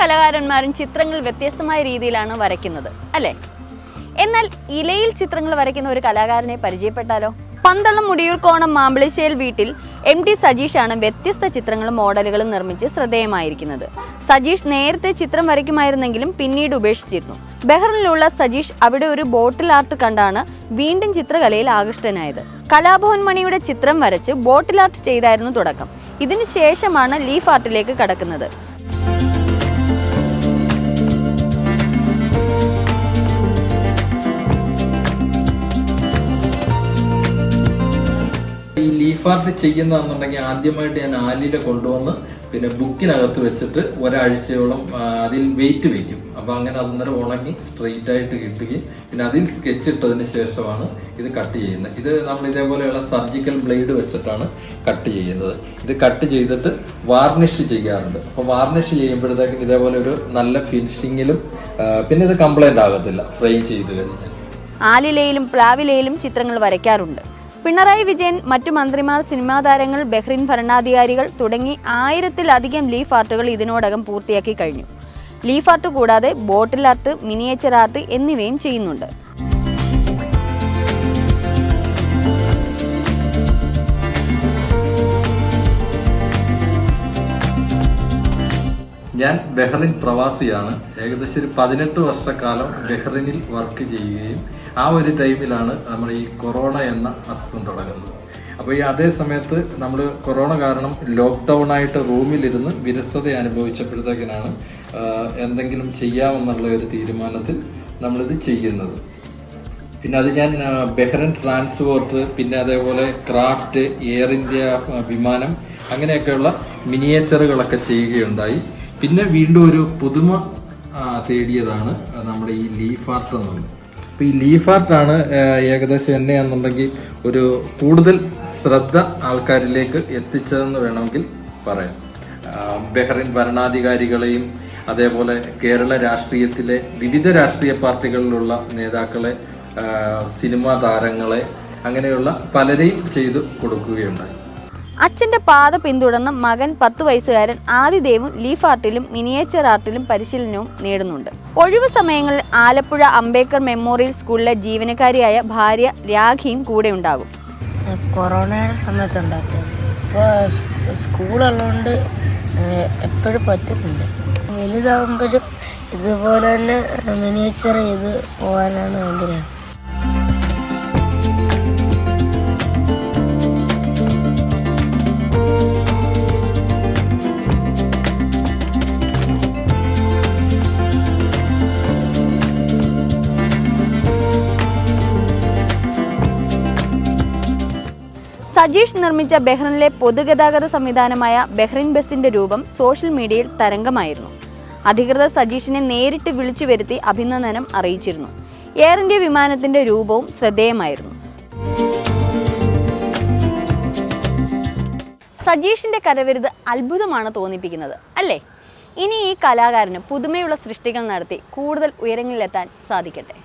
കലാകാരന്മാരും ചിത്രങ്ങൾ വ്യത്യസ്തമായ രീതിയിലാണ് വരയ്ക്കുന്നത് അല്ലേ? എന്നാൽ ഇലയിൽ ചിത്രങ്ങൾ വരയ്ക്കുന്ന ഒരു കലാകാരനെ പരിചയപ്പെട്ടാലോ? പന്തളം മുടിയൂർക്കോണം മാമ്പളിശ്ശേൽ വീട്ടിൽ എം ടി സജീഷാണ് വ്യത്യസ്ത ചിത്രങ്ങളും മോഡലുകളും നിർമ്മിച്ച് ശ്രദ്ധേയമായിരിക്കുന്നത്. സജീഷ് നേരത്തെ ചിത്രം വരയ്ക്കുമായിരുന്നെങ്കിലും പിന്നീട് ഉപേക്ഷിച്ചിരുന്നു. ബെഹ്റിനിലുള്ള സജീഷ് അവിടെ ഒരു ബോട്ടിൽ ആർട്ട് കണ്ടാണ് വീണ്ടും ചിത്രകലയിൽ ആകൃഷ്ടനായത്. കലാഭവൻ മണിയുടെ ചിത്രം വരച്ച് ബോട്ടിൽ ആർട്ട് ചെയ്തായിരുന്നു തുടക്കം. ഇതിനു ശേഷമാണ് ലീഫ് ആർട്ടിലേക്ക് കടക്കുന്നത്. ലീഫ് ആർട്ട് ചെയ്യുന്നതെന്നുണ്ടെങ്കിൽ ആദ്യമായിട്ട് ഞാൻ ആലില കൊണ്ടുവന്ന് പിന്നെ ബുക്കിനകത്ത് വെച്ചിട്ട് ഒരാഴ്ചയോളം അതിൽ വെയിറ്റ് വയ്ക്കും അപ്പോൾ അങ്ങനെ അന്നേരം ഉണങ്ങി സ്ട്രെയിറ്റ് ആയിട്ട് കിട്ടുകയും പിന്നെ അതിൽ സ്കെച്ച് ഇട്ടതിന് ശേഷമാണ് ഇത് കട്ട് ചെയ്യുന്നത്. ഇത് നമ്മൾ ഇതേപോലെയുള്ള സർജിക്കൽ ബ്ലേഡ് വെച്ചിട്ടാണ് കട്ട് ചെയ്യുന്നത്. ഇത് കട്ട് ചെയ്തിട്ട് വാർണിഷ് ചെയ്യാറുണ്ട്. അപ്പോൾ വാർണിഷ് ചെയ്യുമ്പോഴത്തേക്കും ഇതേപോലെ ഒരു നല്ല ഫിനിഷിങ്ങിലും പിന്നെ ഇത് കംപ്ലൈന്റ് ആകത്തില്ല. ഫ്രെയിം ചെയ്ത് കഴിഞ്ഞാൽ. ആലിലയിലും പ്ലാവിലയിലും ചിത്രങ്ങൾ വരയ്ക്കാറുണ്ട്. പിണറായി വിജയൻ മറ്റു മന്ത്രിമാർ സിനിമാ താരങ്ങൾ ബഹ്റിൻ ഭരണാധികാരികൾ തുടങ്ങി ആയിരത്തിലധികം ലീഫ് ആർട്ടുകൾ ഇതിനോടകം പൂർത്തിയാക്കി കഴിഞ്ഞു. ലീഫ് ആർട്ട് കൂടാതെ ബോട്ടിൽ ആർട്ട് മിനിയേച്ചർ ആർട്ട് എന്നിവയും ചെയ്യുന്നുണ്ട്. ഞാൻ ബഹ്റിൻ പ്രവാസിയാണ്. ഏകദേശം ഒരു പതിനെട്ട് വർഷക്കാലം ബഹ്റിനിൽ വർക്ക് ചെയ്യുകയും ആ ഒരു ടൈമിലാണ് നമ്മൾ ഈ കൊറോണ എന്ന അസുഖം തുടങ്ങുന്നത്. അപ്പോൾ ഈ അതേ സമയത്ത് നമ്മൾ കൊറോണ കാരണം ലോക്ക്ഡൗൺ ആയിട്ട് റൂമിലിരുന്ന് വിരസത അനുഭവിച്ചപ്പോഴത്തേക്കിനാണ് എന്തെങ്കിലും ചെയ്യാമെന്നുള്ള ഒരു തീരുമാനത്തിൽ നമ്മളിത് ചെയ്യുന്നത്. പിന്നെ അത് ഞാൻ ബെഹ്റൻ ട്രാൻസ്പോർട്ട് പിന്നെ അതേപോലെ ക്രാഫ്റ്റ് എയർ ഇന്ത്യ വിമാനം അങ്ങനെയൊക്കെയുള്ള മിനിയേച്ചറുകളൊക്കെ ചെയ്യുകയുണ്ടായി. പിന്നെ വീണ്ടും ഒരു പുതുമ തേടിയതാണ് നമ്മുടെ ഈ ലീഫ് ആർട്ട് എന്ന് പറയുന്നത്. അപ്പോൾ ഈ ലീഫ് ഏകദേശം എന്നെയാണെന്നുണ്ടെങ്കിൽ ഒരു കൂടുതൽ ശ്രദ്ധ ആൾക്കാരിലേക്ക് എത്തിച്ചതെന്ന് വേണമെങ്കിൽ പറയാം. ബെഹ്റിൻ ഭരണാധികാരികളെയും അതേപോലെ കേരള രാഷ്ട്രീയത്തിലെ വിവിധ രാഷ്ട്രീയ പാർട്ടികളിലുള്ള നേതാക്കളെ സിനിമാ താരങ്ങളെ അങ്ങനെയുള്ള പലരെയും ചെയ്തു കൊടുക്കുകയുണ്ടായി. അച്ഛന്റെ പാത പിന്തുടർന്ന് മകൻ പത്തു വയസ്സുകാരൻ ആദിദേവും ലീഫ് ആർട്ടിലും മിനിയേച്ചർ ആർട്ടിലും പരിശീലനവും നേടുന്നുണ്ട്. ഒഴിവു സമയങ്ങളിൽ ആലപ്പുഴ അംബേദ്കർ മെമ്മോറിയൽ സ്കൂളിലെ ജീവനക്കാരിയായ ഭാര്യ രാഖിയും കൂടെ ഉണ്ടാകും. കൊറോണയുടെ സമയത്തുണ്ടാക്കിയത്. ഇപ്പോൾ സ്കൂളുള്ളതുകൊണ്ട് എപ്പോഴും പറ്റുന്നുണ്ട്. വലുതാകുമ്പോഴും ഇതുപോലെ തന്നെ മിനിയേച്ചർ ചെയ്ത് പോകാനാണ് ആഗ്രഹം. സജീഷ് നിർമ്മിച്ച ബഹ്റിനിലെ പൊതുഗതാഗത സംവിധാനമായ ബഹ്റിൻ ബസിന്റെ രൂപം സോഷ്യൽ മീഡിയയിൽ തരംഗമായിരുന്നു. അധികൃതർ സജീഷിനെ നേരിട്ട് വിളിച്ചു വരുത്തി അഭിനന്ദനം അറിയിച്ചിരുന്നു. എയർ ഇന്ത്യ വിമാനത്തിന്റെ രൂപവും ശ്രദ്ധേയമായിരുന്നു. സജീഷിന്റെ കരവിരുത് അത്ഭുതമാണ് തോന്നിപ്പിക്കുന്നത് അല്ലേ? ഇനി ഈ കലാകാരന് പുതുമയുള്ള സൃഷ്ടികൾ നടത്തി കൂടുതൽ ഉയരങ്ങളിലെത്താൻ സാധിക്കട്ടെ?